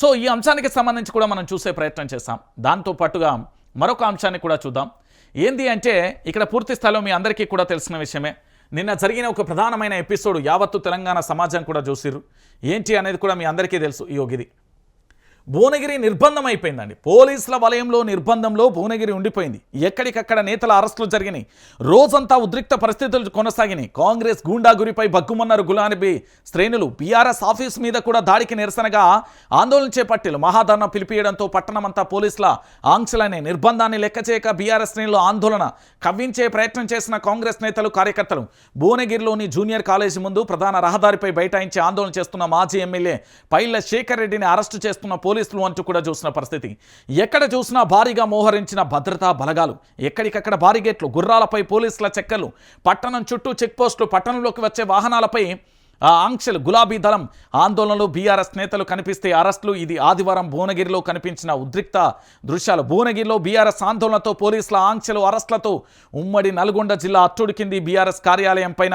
So ఈ అంశానికి సంబంధించి కూడా మనం చూసే ప్రయత్నం చేస్తాం. దాంతో పాటుగా మరొక అంశాన్ని కూడా చూద్దాం. ఏంది అంటే ఇక్కడ పూర్తి స్థాయిలో మీ అందరికీ కూడా తెలిసిన విషయమే. నిన్న జరిగిన ఒక ప్రధానమైన ఎపిసోడ్ యావత్తు తెలంగాణ సమాజం కూడా చూసిర్రు. ఏంటి అనేది కూడా మీ అందరికీ తెలుసు ఈ యోగిది భువనగిరి నిర్బంధం అయిపోయిందండి. పోలీసుల వలయంలో నిర్బంధంలో భువనగిరి ఉండిపోయింది. ఎక్కడికక్కడ నేతల అరెస్టులు జరిగినాయి. రోజంతా ఉద్రిక్త పరిస్థితులు కొనసాగినాయి. కాంగ్రెస్ గూండాగురిపై బగ్గుమన్నారు గులాబీ శ్రేణులు బీఆర్ఎస్ ఆఫీస్ మీద కూడా దాడికి నిరసనగా ఆందోళన చేపట్టిలు మహాధరణ పిలిపియడంతో పట్టణమంతా పోలీసుల ఆంక్షలనే నిర్బంధాన్ని లెక్క చేయక బీఆర్ఎస్ శ్రేణులు ఆందోళన కవ్వించే ప్రయత్నం చేసిన కాంగ్రెస్ నేతలు కార్యకర్తలు భువనగిరిలోని జూనియర్ కాలేజీ ముందు ప్రధాన రహదారిపై బైఠాయించి ఆందోళన చేస్తున్న మాజీ ఎమ్మెల్యే పైల శేఖర్ రెడ్డిని అరెస్టు చేస్తున్న పోలీసులు అంటూ కూడా చూసిన పరిస్థితి. ఎక్కడ చూసినా భారీగా మోహరించిన భద్రతా బలగాలు. ఎక్కడికక్కడ బారిగేట్లు గుర్రాలపై పోలీసుల చెక్కలు పట్టణం చుట్టూ చెక్పోస్టులు పట్టణంలోకి వచ్చే వాహనాలపై ఆ ఆంక్షలు గులాబీ దళం ఆందోళనలో బీఆర్ఎస్ నేతలు కనిపిస్తే అరెస్టులు ఇది ఆదివారం భువనగిరిలో కనిపించిన ఉద్రిక్త దృశ్యాలు. భువనగిరిలో బీఆర్ఎస్ ఆందోళనతో పోలీసుల ఆంక్షలు అరెస్టులతో ఉమ్మడి నల్గొండ జిల్లా అట్టుడికింది బీఆర్ఎస్ కార్యాలయం పైన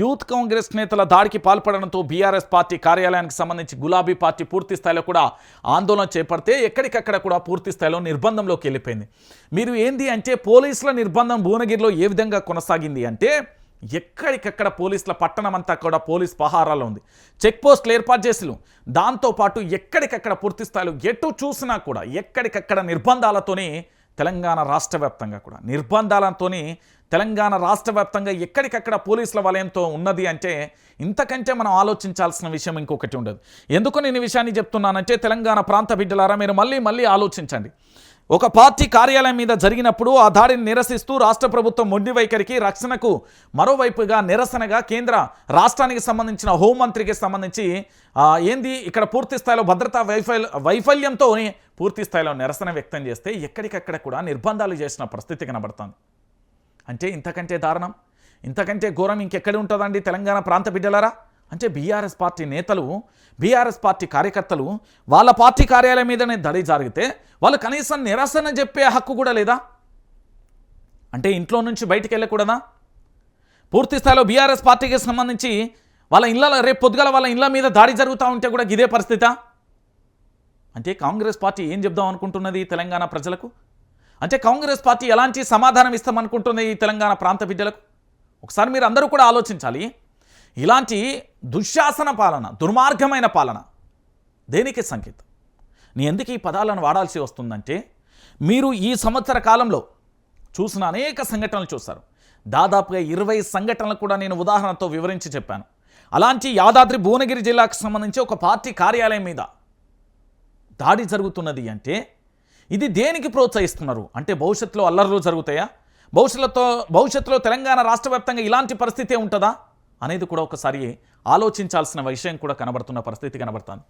యూత్ కాంగ్రెస్ నేతల దాడికి పాల్పడడంతో బీఆర్ఎస్ పార్టీ కార్యాలయానికి సంబంధించి గులాబీ పార్టీ పూర్తి స్థాయిలో కూడా ఆందోళన చేపడితే ఎక్కడికక్కడ కూడా పూర్తి స్థాయిలో నిర్బంధంలోకి వెళ్ళిపోయింది. మీరు ఏంది అంటే పోలీసుల నిర్బంధం భువనగిరిలో ఏ విధంగా కొనసాగింది అంటే ఎక్కడికక్కడ పోలీసుల పట్టణం అంతా కూడా పోలీస్ పహారాలో ఉంది. చెక్ పోస్టులు ఏర్పాటు చేసిలు దాంతోపాటు ఎక్కడికక్కడ పూర్తి స్థాయిలో ఎటు చూసినా కూడా ఎక్కడికక్కడ నిర్బంధాలతోని తెలంగాణ రాష్ట్ర వ్యాప్తంగా కూడా నిర్బంధాలతోని తెలంగాణ రాష్ట్ర వ్యాప్తంగా ఎక్కడికక్కడ పోలీసుల వలయంతో ఉన్నది అంటే ఇంతకంటే మనం ఆలోచించాల్సిన విషయం ఇంకొకటి ఉండదు. ఎందుకు నేను ఈ విషయాన్ని చెప్తున్నానంటే తెలంగాణ ప్రాంత బిడ్డలారా మీరు మళ్ళీ మళ్ళీ ఆలోచించండి. ఒక పార్టీ కార్యాలయం మీద జరిగినప్పుడు ఆ దాడిని నిరసిస్తూ రాష్ట్ర ప్రభుత్వం మొండి వైఖరికి రక్షణకు మరోవైపుగా నిరసనగా కేంద్ర రాష్ట్రానికి సంబంధించిన హోంమంత్రికి సంబంధించి ఏంది ఇక్కడ పూర్తి స్థాయిలో భద్రతా వైఫల్య వైఫల్యంతో పూర్తి స్థాయిలో నిరసన వ్యక్తం చేస్తే ఎక్కడికక్కడ కూడా నిర్బంధాలు చేసిన పరిస్థితి కనబడుతుంది. అంటే ఇంతకంటే దారుణం? ఇంతకంటే ఘోరం ఇంకెక్కడ ఉంటుందండి తెలంగాణ ప్రాంత బిడ్డలారా? అంటే బీఆర్ఎస్ పార్టీ నేతలు బీఆర్ఎస్ పార్టీ కార్యకర్తలు వాళ్ళ పార్టీ కార్యాలయం మీదనే దడి జరిగితే వాళ్ళు కనీసం నిరసన చెప్పే హక్కు కూడా లేదా? అంటే ఇంట్లో నుంచి బయటికి వెళ్ళకూడదా? పూర్తి స్థాయిలో బీఆర్ఎస్ పార్టీకి సంబంధించి వాళ్ళ ఇళ్ళ రేపు పొద్దుగల వాళ్ళ ఇళ్ళ మీద దాడి జరుగుతూ ఉంటే కూడా ఇదే పరిస్థితా? అంటే కాంగ్రెస్ పార్టీ ఏం చెప్దాం అనుకుంటున్నది తెలంగాణ ప్రజలకు? అంటే కాంగ్రెస్ పార్టీ ఎలాంటి సమాధానం ఇస్తామనుకుంటుంది ఈ తెలంగాణ ప్రాంత బిడ్డలకు? ఒకసారి మీరు అందరూ కూడా ఆలోచించాలి. ఇలాంటి దుశ్శాసన పాలన దుర్మార్గమైన పాలన. దేనికి సంకేతం? నీ ఎందుకు ఈ పదాలను వాడాల్సి వస్తుందంటే మీరు ఈ సంవత్సర కాలంలో చూసిన అనేక సంఘటనలు చూస్తారు దాదాపుగా ఇరవై సంఘటనలు కూడా నేను ఉదాహరణతో వివరించి చెప్పాను. అలాంటి యాదాద్రి భువనగిరి జిల్లాకు సంబంధించి ఒక పార్టీ కార్యాలయం మీద దాడి జరుగుతున్నది అంటే ఇది దేనికి ప్రోత్సహిస్తున్నారు? అంటే భవిష్యత్తులో అల్లర్లు జరుగుతాయా? భవిష్యత్తులో భవిష్యత్తులో తెలంగాణ రాష్ట్ర ఇలాంటి పరిస్థితే ఉంటుందా? అనేది కూడా ఒకసారి ఆలోచించాల్సిన విషయం కూడా కనబడుతున్న పరిస్థితి కనబడుతుంది.